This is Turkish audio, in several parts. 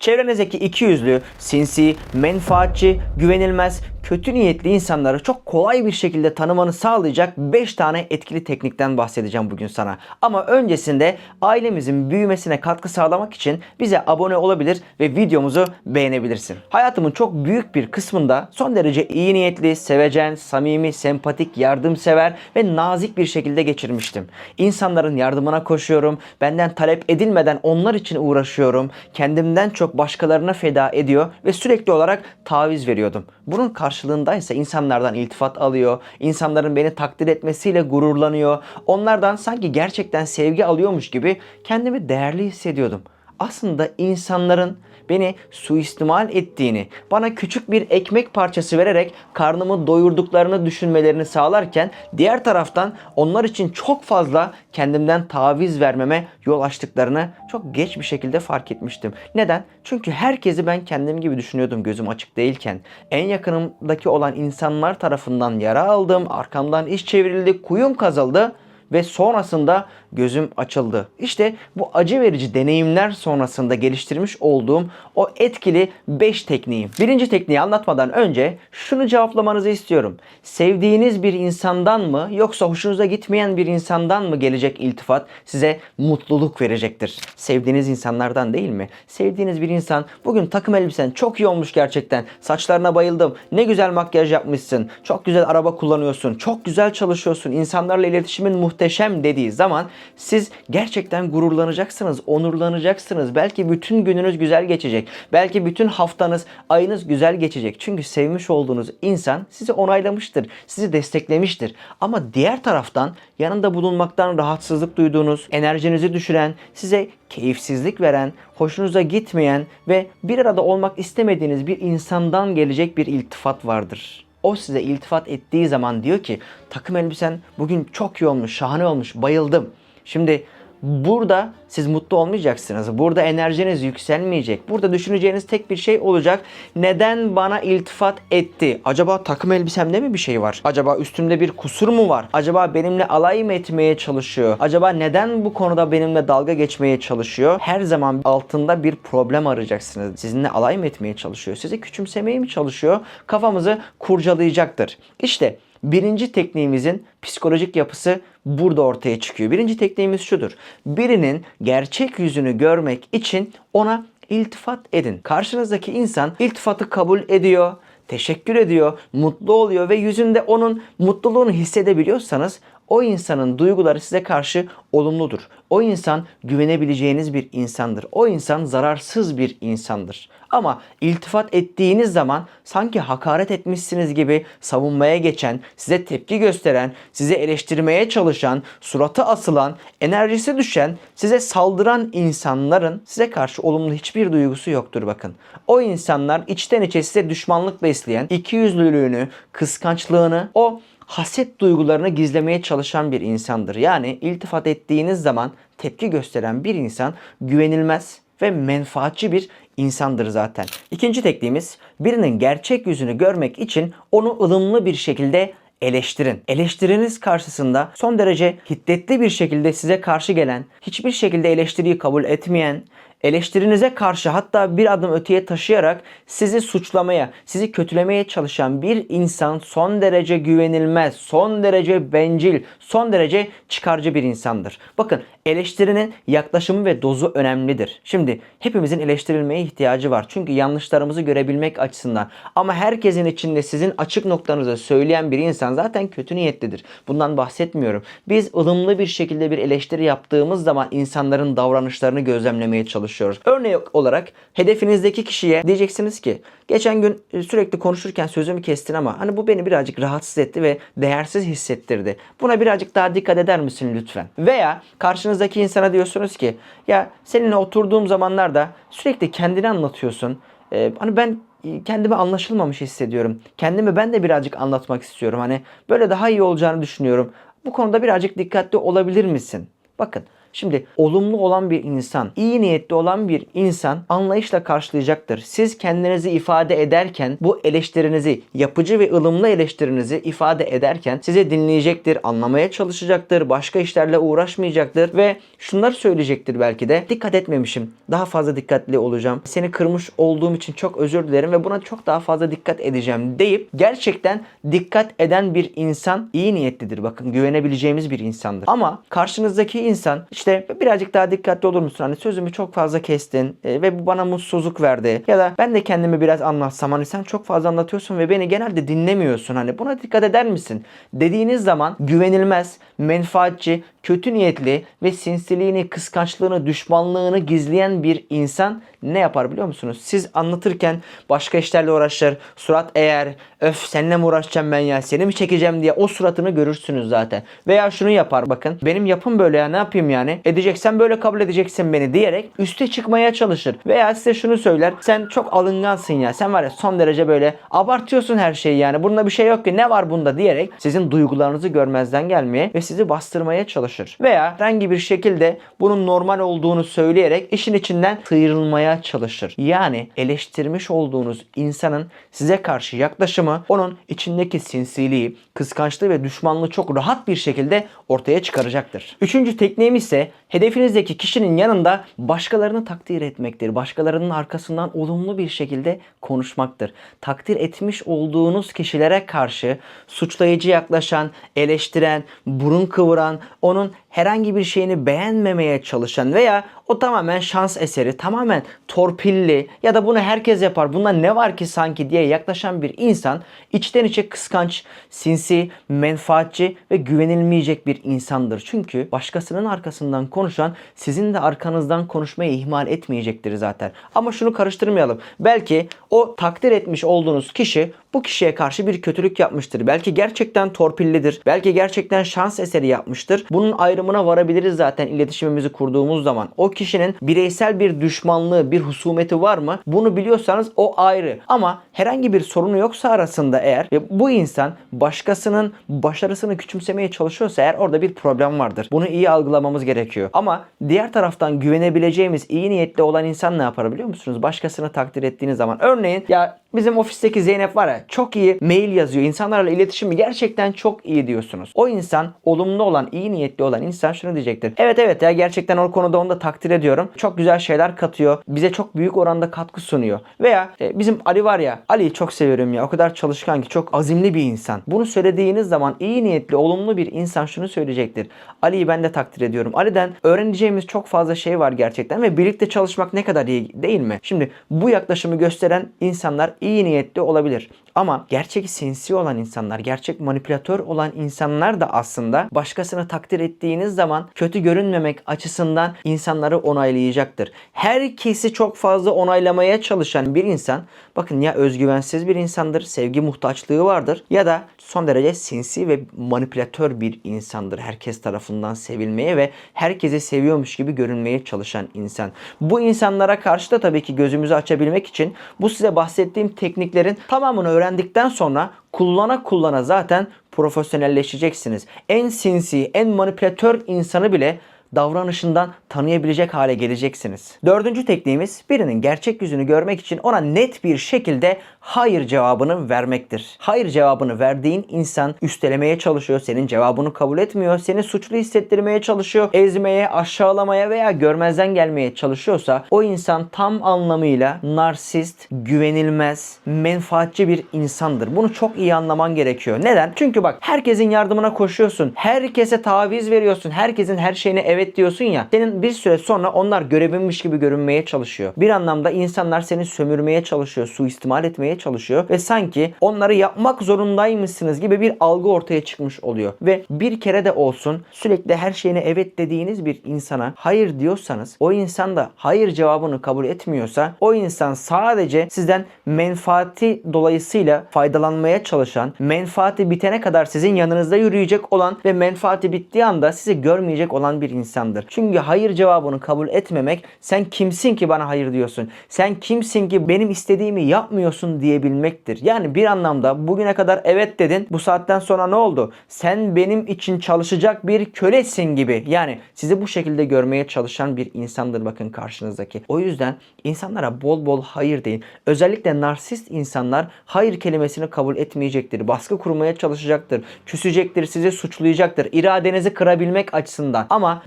Çevrenizdeki iki yüzlü, sinsi, menfaatçi, güvenilmez, kötü niyetli insanları çok kolay bir şekilde tanımanı sağlayacak 5 tane etkili teknikten bahsedeceğim bugün sana. Ama öncesinde ailemizin büyümesine katkı sağlamak için bize abone olabilir ve videomuzu beğenebilirsin. Hayatımın çok büyük bir kısmında son derece iyi niyetli, sevecen, samimi, sempatik, yardımsever ve nazik bir şekilde geçirmiştim. İnsanların yardımına koşuyorum, benden talep edilmeden onlar için uğraşıyorum, kendimden çok başkalarına feda ediyor ve sürekli olarak taviz veriyordum. Bunun karşılığındaysa insanlardan iltifat alıyor, insanların beni takdir etmesiyle gururlanıyor, onlardan sanki gerçekten sevgi alıyormuş gibi kendimi değerli hissediyordum. Aslında insanların beni suistimal ettiğini, bana küçük bir ekmek parçası vererek karnımı doyurduklarını düşünmelerini sağlarken diğer taraftan onlar için çok fazla kendimden taviz vermeme yol açtıklarını çok geç bir şekilde fark etmiştim. Neden? Çünkü herkesi ben kendim gibi düşünüyordum gözüm açık değilken. En yakınımdaki olan insanlar tarafından yara aldım, arkamdan iş çevrildi, kuyum kazıldı ve sonrasında gözüm açıldı. İşte bu acı verici deneyimler sonrasında geliştirmiş olduğum o etkili 5 tekniğim. Birinci tekniği anlatmadan önce şunu cevaplamanızı istiyorum. Sevdiğiniz bir insandan mı yoksa hoşunuza gitmeyen bir insandan mı gelecek iltifat size mutluluk verecektir? Sevdiğiniz insanlardan değil mi? Sevdiğiniz bir insan bugün takım elbisen çok iyi olmuş gerçekten. Saçlarına bayıldım. Ne güzel makyaj yapmışsın. Çok güzel araba kullanıyorsun. Çok güzel çalışıyorsun. İnsanlarla iletişimin muhteşem dediği zaman siz gerçekten gururlanacaksınız, onurlanacaksınız. Belki bütün gününüz güzel geçecek. Belki bütün haftanız, ayınız güzel geçecek. Çünkü sevmiş olduğunuz insan sizi onaylamıştır, sizi desteklemiştir. Ama diğer taraftan yanında bulunmaktan rahatsızlık duyduğunuz, enerjinizi düşüren, size keyifsizlik veren, hoşunuza gitmeyen ve bir arada olmak istemediğiniz bir insandan gelecek bir iltifat vardır. O size iltifat ettiği zaman diyor ki takım elbisen bugün çok iyi olmuş, şahane olmuş, bayıldım. Şimdi burada siz mutlu olmayacaksınız. Burada enerjiniz yükselmeyecek. Burada düşüneceğiniz tek bir şey olacak. Neden bana iltifat etti? Acaba takım elbisemde mi bir şey var? Acaba üstümde bir kusur mu var? Acaba benimle alay mı etmeye çalışıyor? Acaba neden bu konuda benimle dalga geçmeye çalışıyor? Her zaman altında bir problem arayacaksınız. Sizinle alay mı etmeye çalışıyor? Sizi küçümsemeye mi çalışıyor? Kafamızı kurcalayacaktır. İşte Birinci tekniğimizin psikolojik yapısı burada ortaya çıkıyor. Birinci tekniğimiz şudur. Birinin gerçek yüzünü görmek için ona iltifat edin. Karşınızdaki insan iltifatı kabul ediyor, teşekkür ediyor, mutlu oluyor ve yüzünde onun mutluluğunu hissedebiliyorsanız o insanın duyguları size karşı olumludur. O insan güvenebileceğiniz bir insandır. O insan zararsız bir insandır. Ama iltifat ettiğiniz zaman sanki hakaret etmişsiniz gibi savunmaya geçen, size tepki gösteren, sizi eleştirmeye çalışan, suratı asılan, enerjisi düşen, size saldıran insanların size karşı olumlu hiçbir duygusu yoktur bakın. O insanlar içten içe size düşmanlık besleyen, ikiyüzlülüğünü, kıskançlığını, o haset duygularını gizlemeye çalışan bir insandır. Yani iltifat ettiğiniz zaman tepki gösteren bir insan güvenilmez ve menfaatçi bir insandır zaten. İkinci tekniğimiz birinin gerçek yüzünü görmek için onu ılımlı bir şekilde eleştirin. Eleştiriniz karşısında son derece hiddetli bir şekilde size karşı gelen, hiçbir şekilde eleştiriyi kabul etmeyen, eleştirinize karşı hatta bir adım öteye taşıyarak sizi suçlamaya, sizi kötülemeye çalışan bir insan son derece güvenilmez, son derece bencil, son derece çıkarcı bir insandır. Bakın eleştirinin yaklaşımı ve dozu önemlidir. Şimdi hepimizin eleştirilmeye ihtiyacı var. Çünkü yanlışlarımızı görebilmek açısından. Ama herkesin içinde sizin açık noktanızı söyleyen bir insan zaten kötü niyetlidir. Bundan bahsetmiyorum. Biz ılımlı bir şekilde bir eleştiri yaptığımız zaman insanların davranışlarını gözlemlemeye çalışıyoruz. Örnek olarak hedefinizdeki kişiye diyeceksiniz ki geçen gün e, sürekli konuşurken sözümü kestin ama hani bu beni birazcık rahatsız etti ve değersiz hissettirdi. Buna birazcık daha dikkat eder misin lütfen? Veya karşınızdaki insana diyorsunuz ki ya seninle oturduğum zamanlarda sürekli kendini anlatıyorsun. Ee, hani ben kendimi anlaşılmamış hissediyorum. Kendimi ben de birazcık anlatmak istiyorum. Hani böyle daha iyi olacağını düşünüyorum. Bu konuda birazcık dikkatli olabilir misin? Bakın Şimdi olumlu olan bir insan, iyi niyetli olan bir insan anlayışla karşılayacaktır. Siz kendinizi ifade ederken bu eleştirinizi, yapıcı ve ılımlı eleştirinizi ifade ederken sizi dinleyecektir, anlamaya çalışacaktır, başka işlerle uğraşmayacaktır ve şunları söyleyecektir belki de. Dikkat etmemişim. Daha fazla dikkatli olacağım. Seni kırmış olduğum için çok özür dilerim ve buna çok daha fazla dikkat edeceğim deyip gerçekten dikkat eden bir insan iyi niyetlidir. Bakın güvenebileceğimiz bir insandır. Ama karşınızdaki insan işte birazcık daha dikkatli olur musun? Hani sözümü çok fazla kestin e, ve bu bana mutsuzluk verdi. Ya da ben de kendimi biraz anlatsam hani sen çok fazla anlatıyorsun ve beni genelde dinlemiyorsun. Hani buna dikkat eder misin? Dediğiniz zaman güvenilmez, menfaatçi, kötü niyetli ve sinsiliğini, kıskançlığını, düşmanlığını gizleyen bir insan ne yapar biliyor musunuz? Siz anlatırken başka işlerle uğraşır. Surat eğer öf seninle mi uğraşacağım ben ya seni mi çekeceğim diye o suratını görürsünüz zaten. Veya şunu yapar bakın benim yapım böyle ya ne yapayım yani edeceksen böyle kabul edeceksin beni diyerek üste çıkmaya çalışır. Veya size şunu söyler sen çok alıngansın ya sen var ya son derece böyle abartıyorsun her şeyi yani bunda bir şey yok ki ne var bunda diyerek sizin duygularınızı görmezden gelmeye ve sizi bastırmaya çalışır. Veya herhangi bir şekilde bunun normal olduğunu söyleyerek işin içinden sıyrılmaya çalışır. Yani eleştirmiş olduğunuz insanın size karşı yaklaşımı onun içindeki sinsiliği, kıskançlığı ve düşmanlığı çok rahat bir şekilde ortaya çıkaracaktır. Üçüncü tekniğimiz ise hedefinizdeki kişinin yanında başkalarını takdir etmektir. Başkalarının arkasından olumlu bir şekilde konuşmaktır. Takdir etmiş olduğunuz kişilere karşı suçlayıcı yaklaşan, eleştiren, burun kıvıran, onun herhangi bir şeyini beğenmemeye çalışan veya o tamamen şans eseri, tamamen torpilli ya da bunu herkes yapar, bunda ne var ki sanki diye yaklaşan bir insan içten içe kıskanç, sinsi, menfaatçi ve güvenilmeyecek bir insandır. Çünkü başkasının arkasından konuşan sizin de arkanızdan konuşmayı ihmal etmeyecektir zaten. Ama şunu karıştırmayalım. Belki o takdir etmiş olduğunuz kişi bu kişiye karşı bir kötülük yapmıştır. Belki gerçekten torpillidir. Belki gerçekten şans eseri yapmıştır. Bunun ayrımına varabiliriz zaten iletişimimizi kurduğumuz zaman. O kişinin bireysel bir düşmanlığı, bir husumeti var mı? Bunu biliyorsanız o ayrı. Ama herhangi bir sorunu yoksa arasında eğer ve bu insan başkasının başarısını küçümsemeye çalışıyorsa eğer orada bir problem vardır. Bunu iyi algılamamız gerekiyor. Ama diğer taraftan güvenebileceğimiz iyi niyetli olan insan ne yapar biliyor musunuz? Başkasını takdir ettiğiniz zaman. Örneğin ya Bizim ofisteki Zeynep var ya çok iyi mail yazıyor. İnsanlarla iletişimi gerçekten çok iyi diyorsunuz. O insan olumlu olan, iyi niyetli olan insan şunu diyecektir. Evet evet ya gerçekten o konuda onu da takdir ediyorum. Çok güzel şeyler katıyor. Bize çok büyük oranda katkı sunuyor. Veya e, bizim Ali var ya Ali'yi çok seviyorum ya. O kadar çalışkan ki çok azimli bir insan. Bunu söylediğiniz zaman iyi niyetli, olumlu bir insan şunu söyleyecektir. Ali'yi ben de takdir ediyorum. Ali'den öğreneceğimiz çok fazla şey var gerçekten ve birlikte çalışmak ne kadar iyi değil mi? Şimdi bu yaklaşımı gösteren insanlar iyi niyetli olabilir. Ama gerçek sinsi olan insanlar, gerçek manipülatör olan insanlar da aslında başkasını takdir ettiğiniz zaman kötü görünmemek açısından insanları onaylayacaktır. Herkesi çok fazla onaylamaya çalışan bir insan bakın ya özgüvensiz bir insandır, sevgi muhtaçlığı vardır ya da son derece sinsi ve manipülatör bir insandır. Herkes tarafından sevilmeye ve herkesi seviyormuş gibi görünmeye çalışan insan. Bu insanlara karşı da tabii ki gözümüzü açabilmek için bu size bahsettiğim tekniklerin tamamını öğrendikten sonra kullana kullana zaten profesyonelleşeceksiniz. En sinsi, en manipülatör insanı bile davranışından tanıyabilecek hale geleceksiniz. Dördüncü tekniğimiz birinin gerçek yüzünü görmek için ona net bir şekilde hayır cevabını vermektir. Hayır cevabını verdiğin insan üstelemeye çalışıyor, senin cevabını kabul etmiyor, seni suçlu hissettirmeye çalışıyor, ezmeye, aşağılamaya veya görmezden gelmeye çalışıyorsa o insan tam anlamıyla narsist, güvenilmez, menfaatçi bir insandır. Bunu çok iyi anlaman gerekiyor. Neden? Çünkü bak herkesin yardımına koşuyorsun. Herkese taviz veriyorsun. Herkesin her şeyine evet diyorsun ya. Senin bir süre sonra onlar görevinmiş gibi görünmeye çalışıyor. Bir anlamda insanlar seni sömürmeye çalışıyor, suistimal etmeye çalışıyor ve sanki onları yapmak zorundaymışsınız gibi bir algı ortaya çıkmış oluyor. Ve bir kere de olsun sürekli her şeyine evet dediğiniz bir insana hayır diyorsanız o insan da hayır cevabını kabul etmiyorsa o insan sadece sizden menfaati dolayısıyla faydalanmaya çalışan, menfaati bitene kadar sizin yanınızda yürüyecek olan ve menfaati bittiği anda sizi görmeyecek olan bir insan insandır. Çünkü hayır cevabını kabul etmemek sen kimsin ki bana hayır diyorsun? Sen kimsin ki benim istediğimi yapmıyorsun diyebilmektir. Yani bir anlamda bugüne kadar evet dedin. Bu saatten sonra ne oldu? Sen benim için çalışacak bir kölesin gibi. Yani sizi bu şekilde görmeye çalışan bir insandır bakın karşınızdaki. O yüzden insanlara bol bol hayır deyin. Özellikle narsist insanlar hayır kelimesini kabul etmeyecektir. Baskı kurmaya çalışacaktır. Küsecektir, sizi suçlayacaktır. İradenizi kırabilmek açısından. Ama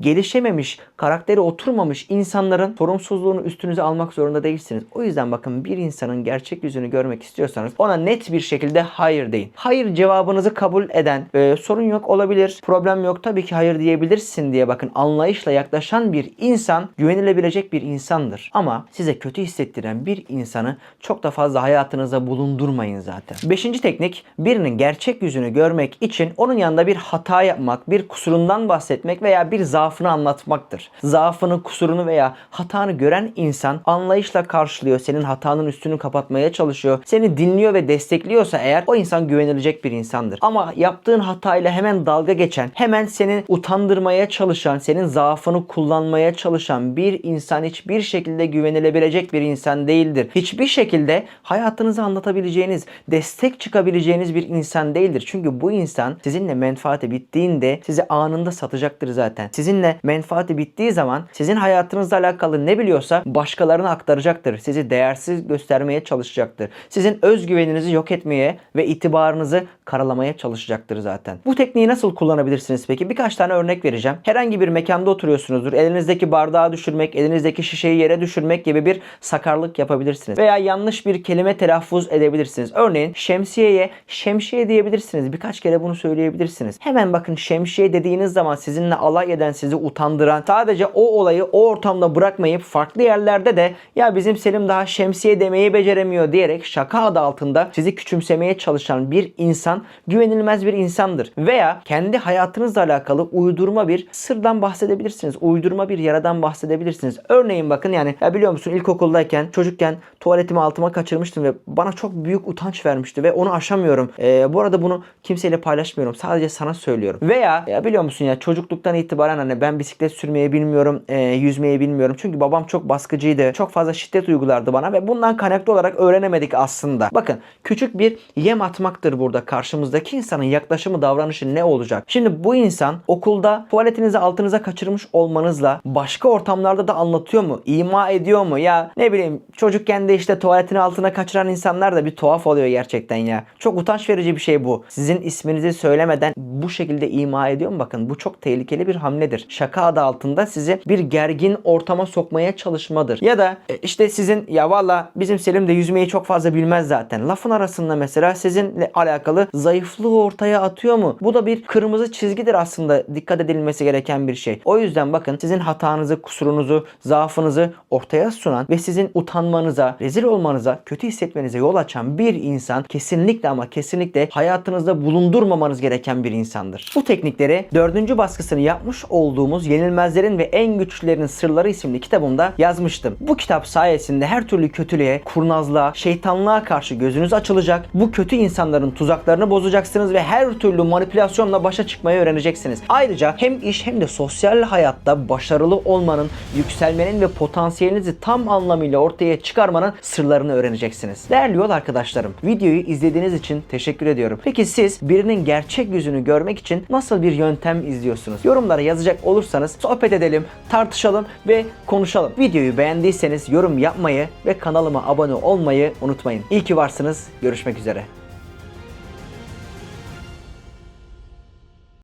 gelişememiş, karakteri oturmamış insanların sorumsuzluğunu üstünüze almak zorunda değilsiniz. O yüzden bakın bir insanın gerçek yüzünü görmek istiyorsanız ona net bir şekilde hayır deyin. Hayır cevabınızı kabul eden, e, sorun yok olabilir, problem yok tabii ki hayır diyebilirsin diye bakın anlayışla yaklaşan bir insan güvenilebilecek bir insandır. Ama size kötü hissettiren bir insanı çok da fazla hayatınıza bulundurmayın zaten. Beşinci teknik birinin gerçek yüzünü görmek için onun yanında bir hata yapmak, bir kusurundan bahsetmek veya bir zaafını anlatmaktır. Zaafını, kusurunu veya hatanı gören insan anlayışla karşılıyor. Senin hatanın üstünü kapatmaya çalışıyor. Seni dinliyor ve destekliyorsa eğer o insan güvenilecek bir insandır. Ama yaptığın hatayla hemen dalga geçen, hemen seni utandırmaya çalışan, senin zaafını kullanmaya çalışan bir insan hiçbir şekilde güvenilebilecek bir insan değildir. Hiçbir şekilde hayatınızı anlatabileceğiniz, destek çıkabileceğiniz bir insan değildir. Çünkü bu insan sizinle menfaati bittiğinde sizi anında satacaktır zaten. Sizinle menfaati bittiği zaman sizin hayatınızla alakalı ne biliyorsa başkalarına aktaracaktır. Sizi değersiz göstermeye çalışacaktır. Sizin özgüveninizi yok etmeye ve itibarınızı karalamaya çalışacaktır zaten. Bu tekniği nasıl kullanabilirsiniz peki? Birkaç tane örnek vereceğim. Herhangi bir mekanda oturuyorsunuzdur. Elinizdeki bardağı düşürmek, elinizdeki şişeyi yere düşürmek gibi bir sakarlık yapabilirsiniz. Veya yanlış bir kelime telaffuz edebilirsiniz. Örneğin şemsiyeye şemsiye diyebilirsiniz. Birkaç kere bunu söyleyebilirsiniz. Hemen bakın şemsiye dediğiniz zaman sizinle alay eden, sizi utandıran, sadece o olayı o ortamda bırakmayıp farklı yerlerde de ya bizim Selim daha şemsiye demeyi beceremiyor diyerek şaka adı altında sizi küçümsemeye çalışan bir insan güvenilmez bir insandır. Veya kendi hayatınızla alakalı uydurma bir sırdan bahsedebilirsiniz. Uydurma bir yaradan bahsedebilirsiniz. Örneğin bakın yani ya biliyor musun ilkokuldayken çocukken tuvaletimi altıma kaçırmıştım ve bana çok büyük utanç vermişti ve onu aşamıyorum. Ee, bu arada bunu kimseyle paylaşmıyorum. Sadece sana söylüyorum. Veya ya biliyor musun ya çocukluktan itibaren hani ben bisiklet sürmeyi bilmiyorum, e, yüzmeyi bilmiyorum. Çünkü babam çok baskıcıydı. Çok fazla şiddet uygulardı bana ve bundan kaynaklı olarak öğrenemedik aslında. Bakın küçük bir yem atmaktır burada karşımızdaki insanın yaklaşımı, davranışı ne olacak? Şimdi bu insan okulda tuvaletinizi altınıza kaçırmış olmanızla başka ortamlarda da anlatıyor mu? İma ediyor mu? Ya ne bileyim çocukken de işte tuvaletini altına kaçıran insanlar da bir tuhaf oluyor gerçekten ya. Çok utanç verici bir şey bu. Sizin isminizi söylemeden bu şekilde ima ediyor mu? Bakın bu çok tehlikeli bir hamledir. Şaka adı altında sizi bir gergin ortama sokmaya çalışmadır. Ya da e, işte sizin ya valla bizim Selim de yüzmeyi çok fazla bilmez zaten. Lafın arasında mesela sizinle alakalı zayıflığı ortaya atıyor mu? Bu da bir kırmızı çizgidir aslında dikkat edilmesi gereken bir şey. O yüzden bakın sizin hatanızı, kusurunuzu, zaafınızı ortaya sunan ve sizin utanmanıza, rezil olmanıza, kötü hissetmenize yol açan bir insan kesinlikle ama kesinlikle hayatınızda bulundurmamanız gereken bir insandır. Bu teknikleri dördüncü baskısını yapmış olduğumuz Yenilmezlerin ve En Güçlülerin Sırları isimli kitabımda yazmıştım. Bu kitap sayesinde her türlü kötülüğe, kurnazlığa, şeytanlığa karşı gözünüz açılacak. Bu kötü insanların tuzaklarını bozacaksınız ve her türlü manipülasyonla başa çıkmayı öğreneceksiniz. Ayrıca hem iş hem de sosyal hayatta başarılı olmanın, yükselmenin ve potansiyelinizi tam anlamıyla ortaya çıkarmanın sırlarını öğreneceksiniz. Değerli yol arkadaşlarım, videoyu izlediğiniz için teşekkür ediyorum. Peki siz birinin gerçek yüzünü görmek için nasıl bir yöntem izliyorsunuz? Yorumlara yazacak olursanız sohbet edelim, tartışalım ve konuşalım. Videoyu beğendiyseniz yorum yapmayı ve kanalıma abone olmayı unutmayın. İyi ki varsınız. Görüşmek üzere.